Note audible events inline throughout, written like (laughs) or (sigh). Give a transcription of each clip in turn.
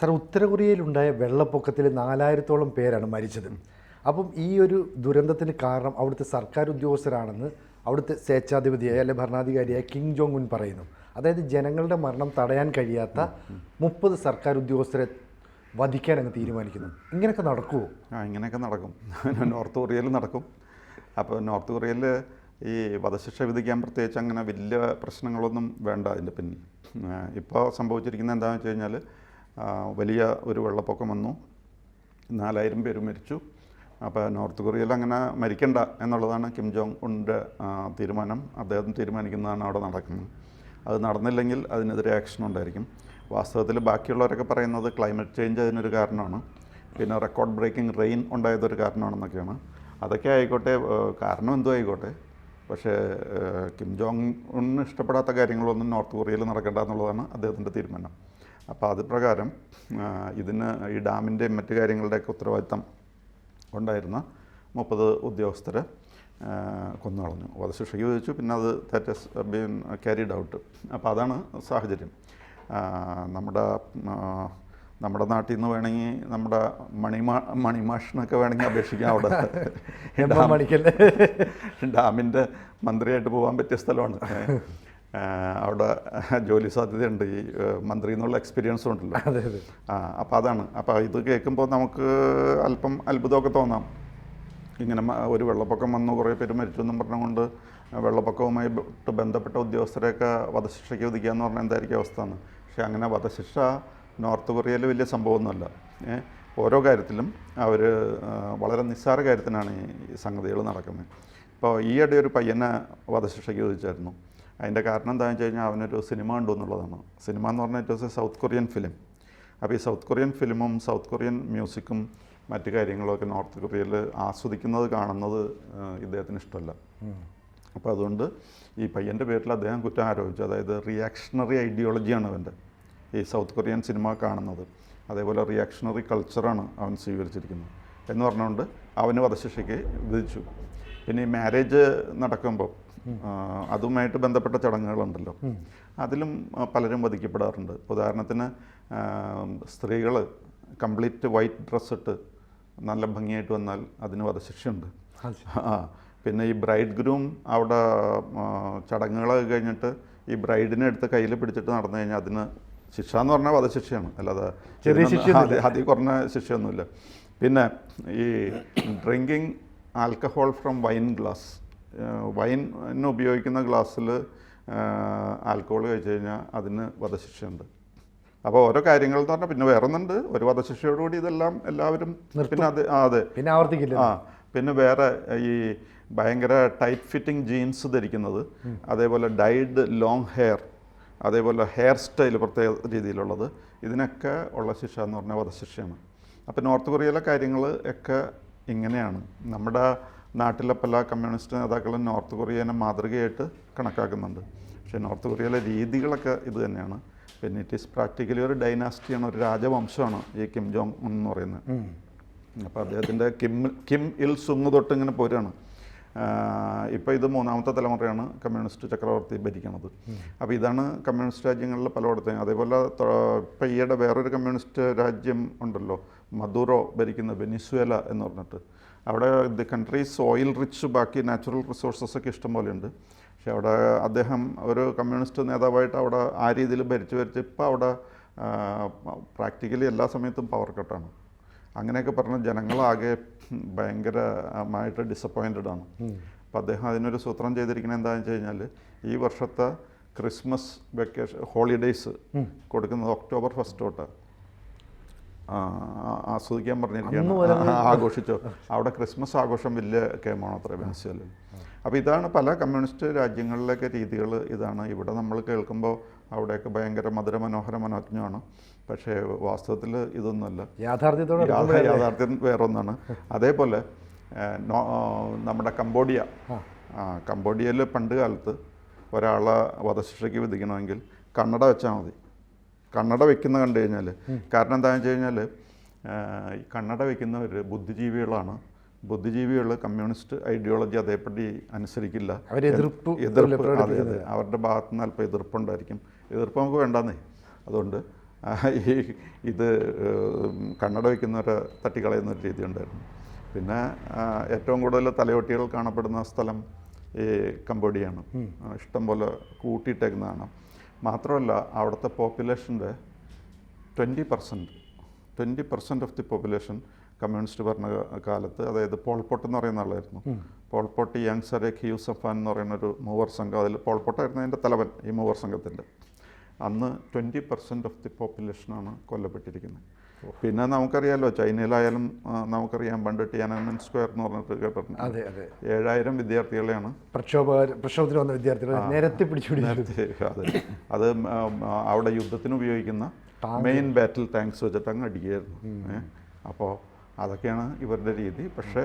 Sir ഉത്തര കൊറിയയിലുണ്ടായ വെള്ളപ്പൊക്കത്തിൽ നാലായിരത്തോളം പേരാണ് മരിച്ചത്. അപ്പം ഈ ഒരു ദുരന്തത്തിന് കാരണം അവിടുത്തെ സർക്കാർ ഉദ്യോഗസ്ഥരാണെന്ന് അവിടുത്തെ സ്വേച്ഛാധിപതിയായ അല്ലെ ഭരണാധികാരിയായ കിങ് ജോങ് ഉൻ പറയുന്നു. അതായത് ജനങ്ങളുടെ മരണം തടയാൻ കഴിയാത്ത മുപ്പത് സർക്കാർ ഉദ്യോഗസ്ഥരെ വധിക്കാൻ അങ്ങ് തീരുമാനിക്കുന്നു. ഇങ്ങനെയൊക്കെ നടക്കുമോ ആ ഇങ്ങനെയൊക്കെ നടക്കും. (laughs) നോർത്ത് കൊറിയയിൽ നടക്കും. അപ്പോൾ നോർത്ത് കൊറിയയിൽ ഈ വധശിക്ഷ വിധിക്കാൻ പ്രത്യേകിച്ച് അങ്ങനെ വലിയ പ്രശ്നങ്ങളൊന്നും വേണ്ട. അതിന്റെ പിന്നിൽ. ഇപ്പോൾ സംഭവിച്ചിരിക്കുന്നത് എന്താണെന്ന് വെച്ച് കഴിഞ്ഞാൽ വലിയ ഒരു വെള്ളപ്പൊക്കം വന്നു. നാലായിരം പേര് മരിച്ചു. അപ്പോൾ നോർത്ത് കൊറിയയിൽ അങ്ങനെ മരിക്കണ്ട എന്നുള്ളതാണ് കിം ജോങ് ഉന്റെ തീരുമാനം. അദ്ദേഹം തീരുമാനിക്കുന്നതാണ് അവിടെ നടക്കുന്നത്. അത് നടന്നില്ലെങ്കിൽ അതിനെതിരെ ആക്ഷൻ ഉണ്ടായിരിക്കും. വാസ്തവത്തിൽ ബാക്കിയുള്ളവരൊക്കെ പറയുന്നത് ക്ലൈമറ്റ് ചേഞ്ച് അതിനൊരു കാരണമാണ്. പിന്നെ റെക്കോർഡ് ബ്രേക്കിംഗ് റെയിൻ ഉണ്ടായതൊരു കാരണമാണെന്നൊക്കെയാണ്. അതൊക്കെ ആയിക്കോട്ടെ കാരണം എന്തോ ആയിക്കോട്ടെ. പക്ഷേ കിം ജോങ് ഉണ്ണിന് ഇഷ്ടപ്പെടാത്ത കാര്യങ്ങളൊന്നും നോർത്ത് കൊറിയയിൽ നടക്കേണ്ട എന്നുള്ളതാണ് അദ്ദേഹത്തിന്റെ തീരുമാനം. അപ്പോൾ അത് പ്രകാരം ഇതിന് ഈ ഡാമിന്റെയും മറ്റു കാര്യങ്ങളുടെയൊക്കെ ഉത്തരവാദിത്തം ഉണ്ടായിരുന്ന മുപ്പത് ഉദ്യോഗസ്ഥരെ കൊന്നു കൊന്നുകളഞ്ഞു വധശിക്ഷയ്ക്ക് വിധിച്ചു പിന്നെ അത് that is been carried out അപ്പോൾ അതാണ് സാഹചര്യം. നമ്മുടെ നമ്മുടെ നാട്ടിൽ നിന്ന് വേണമെങ്കിൽ നമ്മുടെ മണിമാ മണിമാഷിനൊക്കെ വേണമെങ്കിൽ അപേക്ഷിക്കാം അവിടെ. ഡാമിന്റെ മന്ത്രിയായിട്ട് പോകാൻ പറ്റിയ സ്ഥലമാണ്. അവിടെ ജോലി സാധ്യതയുണ്ട്. ഈ മന്ത്രി എന്നുള്ള എക്സ്പീരിയൻസും ഉണ്ടല്ലോ. അതെ അതെ. ആ അപ്പോൾ അതാണ്. അപ്പോൾ ഇത് കേൾക്കുമ്പോൾ നമുക്ക് അല്പം അത്ഭുതമൊക്കെ തോന്നാം. ഇങ്ങനെ ഒരു വെള്ളപ്പൊക്കം വന്നു കുറേ പേര് മരിച്ചു എന്നും പറഞ്ഞുകൊണ്ട് വെള്ളപ്പൊക്കവുമായി ബന്ധപ്പെട്ട ഉദ്യോഗസ്ഥരെയൊക്കെ വധശിക്ഷയ്ക്ക് വിധിക്കുക എന്ന് പറഞ്ഞാൽ എന്തായിരിക്കും അവസ്ഥ എന്ന് പക്ഷേ അങ്ങനെ വധശിക്ഷ നോർത്ത് കൊറിയയിൽ വലിയ സംഭവമൊന്നുമല്ല. ഓരോ കാര്യത്തിലും അവർ വളരെ നിസ്സാര കാര്യത്തിനാണ് ഈ സംഗതികൾ നടക്കുന്നത്. ഇപ്പോൾ ഈയിടെ ഒരു പയ്യനെ വധശിക്ഷയ്ക്ക് വിധിച്ചായിരുന്നു. അതിന്റെ കാരണം എന്താണെന്ന് വെച്ച് കഴിഞ്ഞാൽ അവനൊരു സിനിമ ഉണ്ടോ എന്നുള്ളതാണ്. സിനിമ എന്ന് പറഞ്ഞാൽ it was a South Korean film. അപ്പോൾ ഈ സൗത്ത് കൊറിയൻ ഫിലിമും സൗത്ത് കൊറിയൻ മ്യൂസിക്കും മറ്റു കാര്യങ്ങളൊക്കെ നോർത്ത് കൊറിയയിൽ ആസ്വദിക്കുന്നത് കാണുന്നത് ഇദ്ദേഹത്തിന് ഇഷ്ടമല്ല. അപ്പോൾ അതുകൊണ്ട് ഈ പയ്യന്റെ പേരിൽ അദ്ദേഹം കുറ്റം ആരോപിച്ചു. അതായത് റിയാക്ഷണറി ഐഡിയോളജിയാണ് അവന്റെ. ഈ സൗത്ത് കൊറിയൻ സിനിമ കാണുന്നത്. അതേപോലെ റിയാക്ഷണറി കൾച്ചറാണ് അവൻ സ്വീകരിച്ചിരിക്കുന്നത്. എന്ന് പറഞ്ഞുകൊണ്ട് അവന് വധശിക്ഷയ്ക്ക് വിധിച്ചു. പിന്നെ ഈ മാരേജ് നടക്കുമ്പോൾ അതുമായിട്ട് ബന്ധപ്പെട്ട ചടങ്ങുകളുണ്ടല്ലോ. അതിലും പലരും വധിക്കപ്പെടാറുണ്ട്. ഉദാഹരണത്തിന് സ്ത്രീകൾ കംപ്ലീറ്റ് വൈറ്റ് ഡ്രസ്സ് ഇട്ട് നല്ല ഭംഗിയായിട്ട് വന്നാൽ അതിന് വധശിക്ഷയുണ്ട്. ആ പിന്നെ ഈ ബ്രൈഡ് ഗ്രൂം അവിടെ ചടങ്ങുകൾ ചടങ്ങുകളൊക്കെ കഴിഞ്ഞിട്ട് ഈ ബ്രൈഡിനെ എടുത്ത് കയ്യിൽ പിടിച്ചിട്ട് നടന്നു കഴിഞ്ഞാൽ അതിന് ശിക്ഷ എന്ന് പറഞ്ഞാൽ വധശിക്ഷയാണ്. അല്ലാതെ ചെറിയ ശിക്ഷ ശിക്ഷയൊന്നുമില്ല. അതി കുറഞ്ഞ ശിക്ഷയൊന്നുമില്ല. പിന്നെ ഈ drinking alcohol from wine glass wine ഉപയോഗിക്കുന്ന ഗ്ലാസ്സിൽ ആൽക്കഹോൾ കഴിച്ചു കഴിഞ്ഞാൽ അതിന് വധശിക്ഷയുണ്ട്. അപ്പോൾ ഓരോ കാര്യങ്ങൾ എന്ന് പറഞ്ഞാൽ പിന്നെ വേറെ ഒന്നുണ്ട് ഒരു വധശിക്ഷയോടുകൂടി ഇതെല്ലാം എല്ലാവരും പിന്നെ അത് ആ അതെ. പിന്നെ ആവർത്തിക്കില്ല. ആ പിന്നെ വേറെ ഈ ഭയങ്കര ടൈറ്റ് ഫിറ്റിംഗ് ജീൻസ് ധരിക്കുന്നത് അതേപോലെ ഡൈഡ് ലോങ് ഹെയർ അതേപോലെ ഹെയർ സ്റ്റൈൽ പ്രത്യേക രീതിയിലുള്ളത് ഇതിനൊക്കെ ഉള്ള ശിക്ഷ എന്ന് പറഞ്ഞാൽ വധശിക്ഷയാണ്. അപ്പോൾ നോർത്ത് കൊറിയയിലെ കാര്യങ്ങൾ ഒക്കെ ഇങ്ങനെയാണ്. നമ്മുടെ നാട്ടിലെ പല കമ്മ്യൂണിസ്റ്റ് നേതാക്കളും നോർത്ത് കൊറിയനെ മാതൃകയായിട്ട് കണക്കാക്കുന്നുണ്ട്. പക്ഷേ നോർത്ത് കൊറിയയിലെ രീതികളൊക്കെ ഇത് തന്നെയാണ്. പിന്നെ ഇറ്റ് ഈസ് പ്രാക്ടിക്കലി ഒരു ഡൈനാസ്റ്റിയാണ് ഒരു രാജവംശമാണ് ഈ കിം ജോങ് ഉൻ എന്ന് പറയുന്നത്. അപ്പോൾ അദ്ദേഹത്തിന്റെ കിം കിം ഇൽ സുങ് തൊട്ട് ഇങ്ങനെ പോരാണ്. ഇപ്പോൾ ഇത് മൂന്നാമത്തെ തലമുറയാണ് കമ്മ്യൂണിസ്റ്റ് ചക്രവർത്തി ഭരിക്കുന്നത്. അപ്പോൾ ഇതാണ് കമ്മ്യൂണിസ്റ്റ് രാജ്യങ്ങളിൽ പലയിടത്തും. അതേപോലെ ഇപ്പോൾ ഈയിടെ വേറൊരു കമ്മ്യൂണിസ്റ്റ് രാജ്യം ഉണ്ടല്ലോ മദുറോ ഭരിക്കുന്ന വെനിസ്വേല എന്ന് പറഞ്ഞിട്ട്. അവിടെ ദി കൺട്രീസ് ഓയിൽ റിച്ച് ബാക്കി നാച്ചുറൽ റിസോഴ്സസ് ഒക്കെ ഇഷ്ടം പോലെ ഉണ്ട്. പക്ഷെ അവിടെ അദ്ദേഹം ഒരു കമ്മ്യൂണിസ്റ്റ് നേതാവായിട്ട് അവിടെ ആ രീതിയിൽ ഭരിച്ചു ഭരിച്ച് ഇപ്പോൾ അവിടെ പ്രാക്ടിക്കലി എല്ലാ സമയത്തും പവർ കട്ടാണ് അങ്ങനെയൊക്കെ പറഞ്ഞ ജനങ്ങളാകെ ഭയങ്കരമായിട്ട് ഡിസപ്പോയിന്റഡ് ആണ്. അപ്പോൾ അദ്ദേഹം അതിനൊരു സൂത്രം ചെയ്തിരിക്കുന്നത് എന്താണെന്ന് വെച്ച് കഴിഞ്ഞാൽ ഈ വർഷത്തെ ക്രിസ്മസ് വെക്കേഷൻ ഹോളിഡേയ്സ് കൊടുക്കുന്നത് ഒക്ടോബർ ഫസ്റ്റ് തൊട്ട്. ആസ്വദിക്കാൻ പറഞ്ഞിരിക്കുകയാണ്. ആഘോഷിച്ചു. അവിടെ ക്രിസ്മസ് ആഘോഷം വലിയ കേമാണ് അത്ര വെനസ്വേലയിൽ അപ്പോൾ ഇതാണ് പല കമ്മ്യൂണിസ്റ്റ് രാജ്യങ്ങളിലൊക്കെ രീതികൾ ഇതാണ്. ഇവിടെ നമ്മൾ കേൾക്കുമ്പോൾ അവിടെയൊക്കെ ഭയങ്കര മധുര മനോഹര മനോജ്ഞമാണ്. പക്ഷേ വാസ്തവത്തിൽ ഇതൊന്നുമല്ല. യാഥാർത്ഥ്യത്തോടെ യാഥാർത്ഥ്യം വേറൊന്നാണ്. അതേപോലെ നമ്മുടെ കംബോഡിയ. കംബോഡിയയിൽ പണ്ട് കാലത്ത് ഒരാളെ വധശിക്ഷയ്ക്ക് വിധിക്കണമെങ്കിൽ കണ്ണട വെച്ചാൽ മതി. കണ്ണട വെക്കുന്ന കണ്ടു കഴിഞ്ഞാൽ. കാരണം എന്താണെന്ന് വെച്ച് കഴിഞ്ഞാൽ ഈ കണ്ണട വെക്കുന്നവർ ബുദ്ധിജീവികളാണ്. ബുദ്ധിജീവികൾ കമ്മ്യൂണിസ്റ്റ് ഐഡിയോളജി അതേപടി അനുസരിക്കില്ല. എതിർപ്പ് എതിർപ്പ് അവരുടെ ഭാഗത്ത് നിന്ന് അല്പം എതിർപ്പുണ്ടായിരിക്കും. എതിർപ്പ് നമുക്ക് വേണ്ടെന്നേ. അതുകൊണ്ട് ഈ ഇത് കണ്ണട വയ്ക്കുന്നവരെ തട്ടിക്കളയുന്ന ഒരു രീതി ഉണ്ടായിരുന്നു. പിന്നെ ഏറ്റവും കൂടുതൽ തലയോട്ടികൾ കാണപ്പെടുന്ന സ്ഥലം ഈ കമ്പോഡിയാണ് ഇഷ്ടംപോലെ ഇഷ്ടം പോലെ കൂട്ടിയിട്ടേക്കുന്നതാണ്. മാത്രമല്ല അവിടുത്തെ പോപ്പുലേഷന്റെ twenty percent twenty percent of the population communist ഭരണ കാലത്ത് അതായത് പോൾപോട്ട് എന്ന് പറയുന്ന ആളായിരുന്നു. പോൾപോട്ട് യങ് സരേഖ് യൂസഫാൻ എന്ന് പറയുന്ന ഒരു മൂവർ സംഘം. അതിൽ പോൾപോട്ടായിരുന്നു അതിന്റെ തലവൻ ഈ മൂവർ സംഘത്തിന്റെ. അന്ന് ട്വന്റി പെർസെന്റ് ഓഫ് ദി പോപ്പുലേഷനാണ് കൊല്ലപ്പെട്ടിരിക്കുന്നത്. പിന്നെ നമുക്കറിയാലോ ചൈനയിലായാലും നമുക്കറിയാം പണ്ട് ടിയാനൻമെൻ സ്ക്വയർ എന്ന് പറഞ്ഞിട്ട് കേട്ടിട്ടുണ്ട്. അതെ അതെ. ഏഴായിരം വിദ്യാർത്ഥികളെയാണ്. പ്രക്ഷോഭ പ്രക്ഷോഭത്തിൽ വന്ന വിദ്യാർത്ഥികൾ നേരത്തെ അതെ. അത് അവിടെ യുദ്ധത്തിന് ഉപയോഗിക്കുന്ന മെയിൻ ബാറ്റിൽ ടാങ്ക്സ് വെച്ചിട്ട് അങ്ങ് അടിക്കുകയായിരുന്നു. അപ്പോൾ അതൊക്കെയാണ് ഇവരുടെ രീതി. പക്ഷേ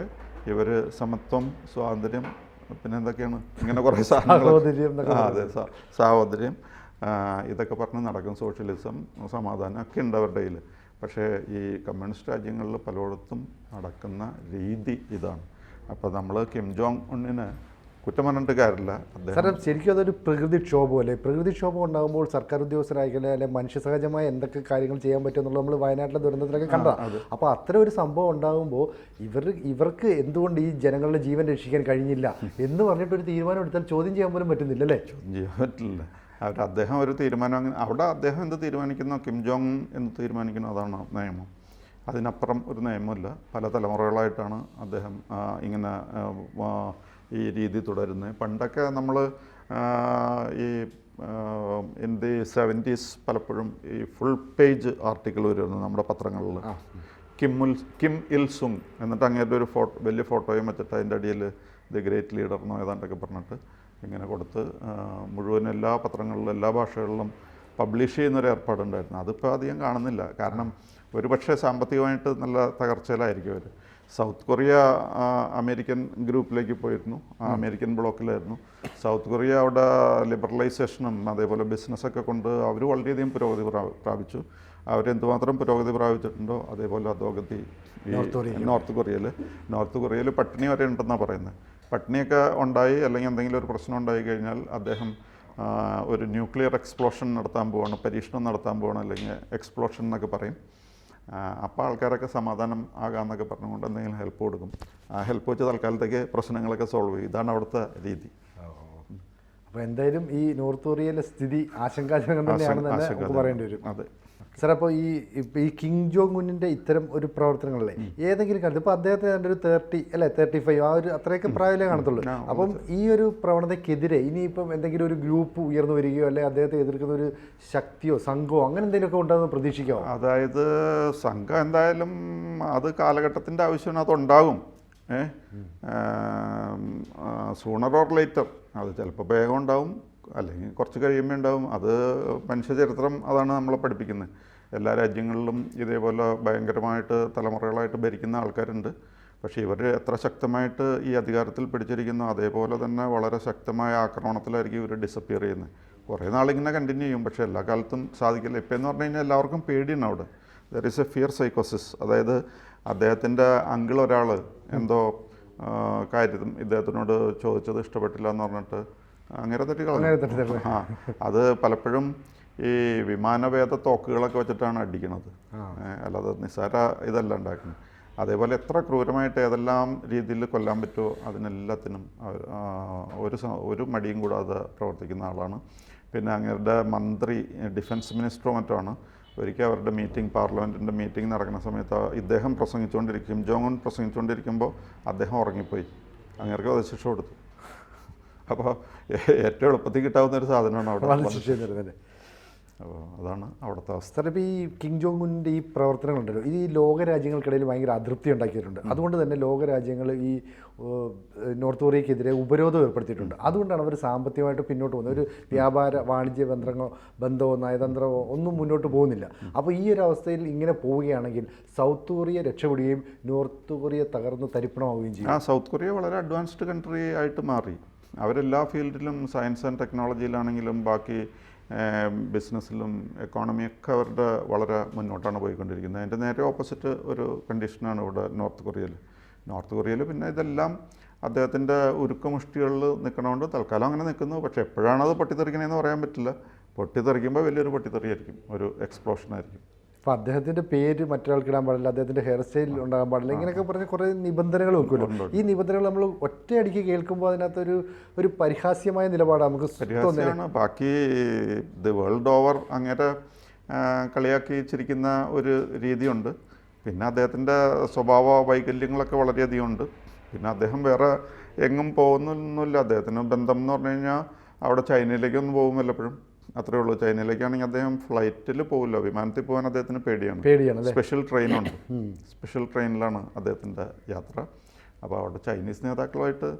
ഇവർ സമത്വം സ്വാതന്ത്ര്യം പിന്നെ എന്തൊക്കെയാണ്? ഇങ്ങനെ കുറേ (laughs) സാധനങ്ങൾ അതെ സാഹോദര്യം ഇതൊക്കെ പറഞ്ഞ് നടക്കും. സോഷ്യലിസം സമാധാനം ഒക്കെ ഉണ്ട് അവരുടെ കയ്യിൽ പക്ഷേ ഈ കമ്മ്യൂണിസ്റ്റ് രാജ്യങ്ങളിൽ പലയിടത്തും നടക്കുന്ന രീതി ഇതാണ്. അപ്പോൾ നമ്മൾ കിം ജോങ് ഉണ്ണിന് കുറ്റം പറഞ്ഞിട്ട് കാര്യമില്ല. ശരിക്കും അതൊരു പ്രകൃതിക്ഷോഭം അല്ലേ? പ്രകൃതിക്ഷോഭം ഉണ്ടാകുമ്പോൾ സർക്കാർ ഉദ്യോഗസ്ഥരായിക്കല്ലേ അല്ലെ മനുഷ്യസഹജമായ എന്തൊക്കെ കാര്യങ്ങൾ ചെയ്യാൻ പറ്റും എന്നുള്ളത് നമ്മൾ വയനാട്ടിലെ ദുരന്തത്തിലൊക്കെ കണ്ടതാണ് അപ്പോൾ അത്ര ഒരു സംഭവം ഉണ്ടാകുമ്പോൾ ഇവർ ഇവർക്ക് എന്തുകൊണ്ട് ഈ ജനങ്ങളുടെ ജീവൻ രക്ഷിക്കാൻ കഴിഞ്ഞില്ല എന്ന് പറഞ്ഞിട്ട് ഒരു തീരുമാനം എടുത്താൽ ചോദ്യം ചെയ്യാൻ പോലും പറ്റുന്നില്ല അല്ലേ? ചോദ്യം ചെയ്യാൻ പറ്റില്ല. അവർ അദ്ദേഹം ഒരു തീരുമാനം അങ്ങനെ അവിടെ അദ്ദേഹം എന്ത് തീരുമാനിക്കുന്നു? കിം ജോങ് എന്ത് തീരുമാനിക്കുന്നു അതാണ് നിയമം. അതിനപ്പുറം ഒരു നിയമമില്ല. പല തലമുറകളായിട്ടാണ് അദ്ദേഹം ഇങ്ങനെ ഈ രീതി തുടരുന്നത്. പണ്ടൊക്കെ നമ്മൾ ഈ ഇൻ ദി സെവന്റീസ് പലപ്പോഴും ഈ ഫുൾ പേജ് ആർട്ടിക്കിൾ വരുന്നു നമ്മുടെ പത്രങ്ങളിൽ. Kim Il Kim Il Sung എന്നിട്ട് അങ്ങേരുടെ ഒരു ഫോട്ടോ വലിയ ഫോട്ടോയും വെച്ചിട്ട് അതിന്റെ അടിയിൽ ദി ഗ്രേറ്റ് ലീഡർ എന്നോ ഏതാണ്ടൊക്കെ പറഞ്ഞിട്ട് ഇങ്ങനെ കൊടുത്ത് മുഴുവൻ എല്ലാ പത്രങ്ങളിലും എല്ലാ ഭാഷകളിലും പബ്ലിഷ് ചെയ്യുന്നൊരു ഏർപ്പാടുണ്ടായിരുന്നു. അതിപ്പോൾ അധികം കാണുന്നില്ല. കാരണം ഒരുപക്ഷെ സാമ്പത്തികമായിട്ട് നല്ല തകർച്ചയിലായിരിക്കും അവർ സൗത്ത് കൊറിയ അമേരിക്കൻ ഗ്രൂപ്പിലേക്ക് പോയിരുന്നു. അമേരിക്കൻ ബ്ലോക്കിലായിരുന്നു. സൗത്ത് കൊറിയ അവിടെ ലിബറലൈസേഷനും അതേപോലെ ബിസിനസ്സൊക്കെ കൊണ്ട് അവർ വളരെയധികം പുരോഗതി പ്രാ- പ്രാപിച്ചു. അവരെന്തുമാത്രം പുരോഗതി പ്രാപിച്ചിട്ടുണ്ടോ അതേപോലെ അധോഗതി നോർത്ത് കൊറിയയിൽ നോർത്ത് കൊറിയയിൽ പട്ടിണി വരെ ഉണ്ടെന്നാണ് പറയുന്നത് പട്ടിണിയൊക്കെ ഉണ്ടായി അല്ലെങ്കിൽ എന്തെങ്കിലും ഒരു പ്രശ്നം ഉണ്ടായി കഴിഞ്ഞാൽ അദ്ദേഹം ഒരു ന്യൂക്ലിയർ എക്സ്പ്ലോഷൻ നടത്താൻ പോവാണ് പരീക്ഷണം നടത്താൻ പോവാണ് അല്ലെങ്കിൽ എക്സ്പ്ലോഷൻ എന്നൊക്കെ പറയും. അപ്പോൾ ആൾക്കാരൊക്കെ സമാധാനം ആകാമെന്നൊക്കെ പറഞ്ഞുകൊണ്ട് എന്തെങ്കിലും ഹെൽപ്പ് കൊടുക്കും. ആ ഹെൽപ്പ് വെച്ച് തൽക്കാലത്തേക്ക് പ്രശ്നങ്ങളൊക്കെ സോൾവ് ചെയ്യും. ഇതാണ് അവിടുത്തെ രീതി. അപ്പോൾ എന്തായാലും ഈ നോർത്ത് കൊറിയയിലെ സ്ഥിതി ആശങ്കാജനകം തന്നെയാണെന്ന് തന്നെ പറയേണ്ടി വരും. അതെ. സാർ അപ്പോൾ ഈ ഈ കിങ് ജോങ് ഉന്നിന്റെ ഇത്തരം ഒരു പ്രവർത്തനങ്ങളല്ലേ ഏതെങ്കിലും കാലത്ത് ഇപ്പോൾ അദ്ദേഹത്തിന് തന്നെ ഒരു തേർട്ടി അല്ലെ തേർട്ടി ഫൈവ് ആ ഒരു അത്രയൊക്കെ പ്രായമല്ലേ കാണത്തുള്ളൂ. അപ്പം ഈ ഒരു പ്രവണതയ്ക്കെതിരെ ഇനിയിപ്പം എന്തെങ്കിലും ഒരു ഗ്രൂപ്പ് ഉയർന്നു വരികയോ അല്ലെങ്കിൽ അദ്ദേഹത്തെ എതിർക്കുന്ന ഒരു ശക്തിയോ സംഘമോ അങ്ങനെ എന്തെങ്കിലുമൊക്കെ ഉണ്ടാകുന്ന പ്രതീക്ഷിക്കാമോ അതായത് സംഘം എന്തായാലും അത് കാലഘട്ടത്തിന്റെ ആവശ്യമാണ് അതുണ്ടാകും. ഏ? സൂണർ ഓർ ലേറ്റർ അത് ചിലപ്പോൾ വേഗം ഉണ്ടാവും. അല്ലെങ്കിൽ കുറച്ച് കഴിയുമ്പോൾ ഉണ്ടാവും. അത് മനുഷ്യചരിത്രം അതാണ് നമ്മളെ പഠിപ്പിക്കുന്നത്. എല്ലാ രാജ്യങ്ങളിലും ഇതേപോലെ ഭയങ്കരമായിട്ട് തലമുറകളായിട്ട് ഭരിക്കുന്ന ആൾക്കാരുണ്ട്. പക്ഷേ ഇവർ എത്ര ശക്തമായിട്ട് ഈ അധികാരത്തിൽ പിടിച്ചിരിക്കുന്നു അതേപോലെ തന്നെ വളരെ ശക്തമായ ആക്രമണത്തിലായിരിക്കും ഇവർ ഡിസപ്പിയർ ചെയ്യുന്നത്. കുറേ നാളിങ്ങനെ കണ്ടിന്യൂ ചെയ്യും. പക്ഷേ എല്ലാ കാലത്തും സാധിക്കില്ല. ഇപ്പം എന്ന് പറഞ്ഞു കഴിഞ്ഞാൽ എല്ലാവർക്കും പേടിയാണ് അവിടെ. ദർ ഈസ് എ ഫിയർ സൈക്കോസിസ് അതായത് അദ്ദേഹത്തിന്റെ അങ്കിൾ ഒരാൾ എന്തോ കാര്യം ഇദ്ദേഹത്തിനോട് ചോദിച്ചത് ഇഷ്ടപ്പെട്ടില്ല എന്ന് പറഞ്ഞിട്ട് അങ്ങനെ തെറ്റി അങ്ങനെ കളഞ്ഞു ആ അത് പലപ്പോഴും ഈ വിമാനവേദ തോക്കുകളൊക്കെ വെച്ചിട്ടാണ് അടിക്കുന്നത് അല്ലാതെ നിസ്സാര ഇതല്ല ഉണ്ടാക്കുന്നത്. അതേപോലെ എത്ര ക്രൂരമായിട്ട് ഏതെല്ലാം രീതിയിൽ കൊല്ലാൻ പറ്റുമോ അതിനെല്ലാത്തിനും ഒരു ഒരു മടിയും കൂടാതെ പ്രവർത്തിക്കുന്ന ആളാണ്. പിന്നെ അങ്ങേരുടെ മന്ത്രി ഡിഫൻസ് മിനിസ്റ്ററോ മറ്റോ ആണ്. ഒരിക്കൽ അവരുടെ മീറ്റിംഗ് പാർലമെന്റിന്റെ മീറ്റിംഗ് നടക്കുന്ന സമയത്ത് ഇദ്ദേഹം പ്രസംഗിച്ചുകൊണ്ടിരിക്കും ജോങ് പ്രസംഗിച്ചുകൊണ്ടിരിക്കുമ്പോൾ അദ്ദേഹം ഉറങ്ങിപ്പോയി. അങ്ങേർക്ക് വധശിക്ഷ കൊടുത്തു. അപ്പോൾ ഏറ്റവും എളുപ്പത്തിൽ കിട്ടാവുന്ന ഒരു സാധനമാണ് അവിടെ അപ്പോൾ അതാണ് അവിടുത്തെ അവസ്ഥ. ഇപ്പോൾ ഈ കിങ് ജോങ്ങിന്റെ ഈ പ്രവർത്തനങ്ങളുണ്ടല്ലോ. ഇത് ഈ ലോകരാജ്യങ്ങൾക്കിടയിൽ ഭയങ്കര അതൃപ്തി ഉണ്ടാക്കിയിട്ടുണ്ട്. അതുകൊണ്ട് തന്നെ ലോകരാജ്യങ്ങൾ ഈ നോർത്ത് കൊറിയക്കെതിരെ ഉപരോധം ഏർപ്പെടുത്തിയിട്ടുണ്ട്. അതുകൊണ്ടാണ് അവർ സാമ്പത്തികമായിട്ട് പിന്നോട്ട് പോകുന്നത്. ഒരു വ്യാപാര വാണിജ്യ ബന്ധങ്ങളോ ബന്ധമോ നയതന്ത്രമോ ഒന്നും മുന്നോട്ട് പോകുന്നില്ല. അപ്പോൾ ഈ ഒരു അവസ്ഥയിൽ ഇങ്ങനെ പോവുകയാണെങ്കിൽ സൗത്ത് കൊറിയ രക്ഷപ്പെടുകയും നോർത്ത് കൊറിയ തകർന്ന് തരിപ്പണമാവുകയും ചെയ്യും. ആ സൗത്ത് കൊറിയ വളരെ അഡ്വാൻസ്ഡ് കൺട്രി ആയിട്ട് മാറി. അവരെല്ലാ ഫീൽഡിലും സയൻസ് ആൻഡ് ടെക്നോളജിയിലാണെങ്കിലും ബാക്കി ബിസിനസ്സിലും എക്കോണമിയൊക്കെ അവരുടെ വളരെ മുന്നോട്ടാണ് പോയിക്കൊണ്ടിരിക്കുന്നത്. അതിന്റെ നേരെ ഓപ്പോസിറ്റ് ഒരു കണ്ടീഷനാണ് ഇവിടെ നോർത്ത് കൊറിയയിൽ. നോർത്ത് കൊറിയയിൽ പിന്നെ ഇതെല്ലാം അദ്ദേഹത്തിന്റെ ഉരുക്കമുഷ്ടികളിൽ നിൽക്കണോണ്ട് തൽക്കാലം അങ്ങനെ നിൽക്കുന്നു. പക്ഷേ എപ്പോഴാണത് പൊട്ടിത്തെറിക്കണേന്ന് പറയാൻ പറ്റില്ല. പൊട്ടിത്തെറിക്കുമ്പോൾ വലിയൊരു പൊട്ടിത്തെറിയായിരിക്കും ഒരു എക്സ്പ്ലോഷൻ ആയിരിക്കും അപ്പോൾ അദ്ദേഹത്തിന്റെ പേര് മറ്റൊരാൾക്ക് ഇടാൻ പാടില്ല അദ്ദേഹത്തിന്റെ ഹെയർ സ്റ്റൈൽ ഉണ്ടാകാൻ പാടില്ല ഇങ്ങനെയൊക്കെ പറഞ്ഞ് കുറേ നിബന്ധനകൾ വെക്കുമല്ലോ. ഈ നിബന്ധനകൾ നമ്മൾ ഒറ്റയടിക്ക് കേൾക്കുമ്പോൾ അതിനകത്തൊരു ഒരു പരിഹാസ്യമായ നിലപാടാണ് നമുക്ക് ബാക്കി ദി വേൾഡ് ഓവർ അങ്ങനെ കളിയാക്കി ചിരിക്കുന്ന ഒരു രീതിയുണ്ട്. പിന്നെ അദ്ദേഹത്തിന്റെ സ്വഭാവ വൈകല്യങ്ങളൊക്കെ വളരെയധികം ഉണ്ട്. പിന്നെ അദ്ദേഹം വേറെ എങ്ങും പോകുന്നൊന്നുമില്ല. അദ്ദേഹത്തിന് ബന്ധം എന്ന് പറഞ്ഞു കഴിഞ്ഞാൽ അവിടെ ചൈനയിലേക്കൊന്നും പോകും വല്ലപ്പോഴും അത്രേ ഉള്ളൂ ചൈനയിലേക്കാണെങ്കിൽ അദ്ദേഹം ഫ്ലൈറ്റിൽ പോകില്ല വിമാനത്തിൽ പോകാൻ അദ്ദേഹത്തിന് പേടിയാണ്. പേടിയാണ് സ്പെഷ്യൽ ട്രെയിനുണ്ട് സ്പെഷ്യൽ ട്രെയിനിലാണ് അദ്ദേഹത്തിന്റെ യാത്ര. അപ്പോൾ അവിടെ ചൈനീസ് നേതാക്കളുമായിട്ട്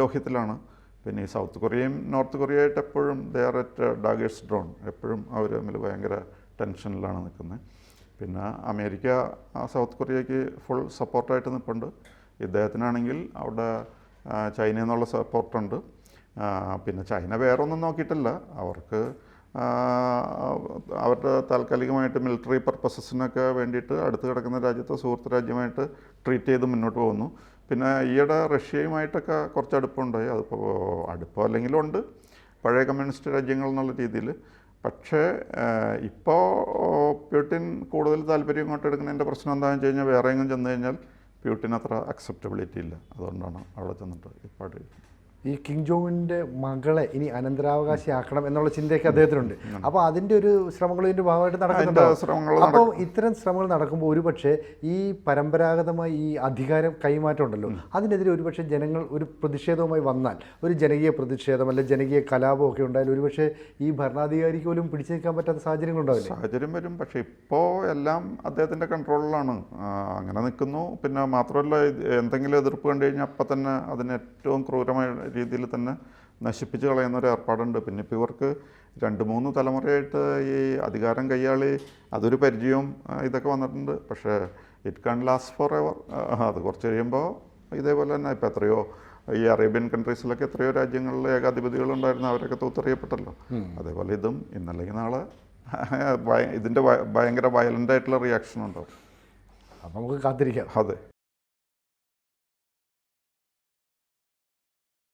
ലോഹ്യത്തിലാണ്. പിന്നെ ഈ സൗത്ത് കൊറിയയും നോർത്ത് കൊറിയയായിട്ട് എപ്പോഴും they are at daggers drawn എപ്പോഴും അവർ തമ്മിൽ ഭയങ്കര ടെൻഷനിലാണ് നിൽക്കുന്നത്. പിന്നെ അമേരിക്ക സൗത്ത് കൊറിയയ്ക്ക് ഫുൾ സപ്പോർട്ടായിട്ട് നിൽപ്പുണ്ട്. ഇദ്ദേഹത്തിനാണെങ്കിൽ അവിടെ ചൈനയിൽ നിന്നുള്ള സപ്പോർട്ടുണ്ട് പിന്നെ ചൈന വേറൊന്നും നോക്കിയിട്ടില്ല. അവർക്ക് അവരുടെ താൽക്കാലികമായിട്ട് മിലിറ്ററി പർപ്പസസിനൊക്കെ വേണ്ടിയിട്ട് അടുത്ത് കിടക്കുന്ന രാജ്യത്തെ സുഹൃത്ത് രാജ്യമായിട്ട് ട്രീറ്റ് ചെയ്ത് മുന്നോട്ട് പോകുന്നു. പിന്നെ ഈയിടെ റഷ്യയുമായിട്ടൊക്കെ കുറച്ച് അടുപ്പമുണ്ടായി. അതിപ്പോൾ അടുപ്പം അല്ലെങ്കിലും ഉണ്ട്. പഴയ കമ്മ്യൂണിസ്റ്റ് രാജ്യങ്ങൾ എന്നുള്ള രീതിയിൽ. പക്ഷേ ഇപ്പോൾ പ്യൂട്ടിൻ കൂടുതൽ താല്പര്യം ഇങ്ങോട്ട് എടുക്കുന്നതിന്റെ പ്രശ്നം എന്താണെന്ന് വെച്ച് കഴിഞ്ഞാൽ വേറെ എങ്ങും ചെന്ന് കഴിഞ്ഞാൽ പ്യൂട്ടിന് അത്ര അക്സെപ്റ്റബിലിറ്റി ഇല്ല. അതുകൊണ്ടാണ് അവിടെ ചെന്നിട്ട് ഇപ്പോൾ ഈ കിങ് ജോങ്ങിന്റെ മകളെ ഇനി അനന്തരാവകാശിയാക്കണം എന്നുള്ള ചിന്തയൊക്കെ അദ്ദേഹത്തിനുണ്ട്. അപ്പോൾ അതിന്റെ ഒരു ശ്രമങ്ങൾ ഇതിന്റെ ഭാഗമായിട്ട് നടക്കുന്നുണ്ട്? അപ്പോൾ ഇത്തരം ശ്രമങ്ങൾ നടക്കുമ്പോൾ ഒരുപക്ഷെ ഈ പരമ്പരാഗതമായി ഈ അധികാരം കൈമാറ്റം ഉണ്ടല്ലോ അതിനെതിരെ ഒരുപക്ഷെ ജനങ്ങൾ ഒരു പ്രതിഷേധവുമായി വന്നാൽ ഒരു ജനകീയ പ്രതിഷേധം അല്ലെങ്കിൽ ജനകീയ കലാപം ഒക്കെ ഉണ്ടായാലും ഒരുപക്ഷെ ഈ ഭരണാധികാരിക്ക് പോലും പിടിച്ചു നിൽക്കാൻ പറ്റാത്ത സാഹചര്യങ്ങൾ ഉണ്ടാവില്ലേ? സാഹചര്യം വരും. പക്ഷേ ഇപ്പോൾ എല്ലാം അദ്ദേഹത്തിന്റെ കൺട്രോളിലാണ്. അങ്ങനെ നിൽക്കുന്നു പിന്നെ മാത്രമല്ല എന്തെങ്കിലും എതിർപ്പ് കണ്ടു കഴിഞ്ഞാൽ അപ്പം തന്നെ അതിന് ഏറ്റവും ക്രൂരമായ രീതിയിൽ തന്നെ നശിപ്പിച്ച് കളയുന്ന ഒരു ഏർപ്പാടുണ്ട്. പിന്നെ ഇപ്പോൾ ഇവർക്ക് രണ്ട് മൂന്ന് തലമുറയായിട്ട് ഈ അധികാരം കൈയാളി അതൊരു പരിചയവും ഇതൊക്കെ വന്നിട്ടുണ്ട്. പക്ഷേ it can't last forever അത് കുറച്ച് കഴിയുമ്പോൾ ഇതേപോലെ തന്നെ ഇപ്പോൾ എത്രയോ ഈ അറേബ്യൻ കൺട്രീസിലൊക്കെ എത്രയോ രാജ്യങ്ങളിൽ ഏകാധിപതികളുണ്ടായിരുന്നു. അവരൊക്കെ തൂത്തെറിയപ്പെട്ടല്ലോ. അതേപോലെ ഇതും ഇന്നല്ലെങ്കിൽ നാളെ ഇതിന്റെ ഭയങ്കര വയലന്റ് ആയിട്ടുള്ള റിയാക്ഷൻ ഉണ്ടാവും അപ്പം നമുക്ക് കാത്തിരിക്കാം. അതെ.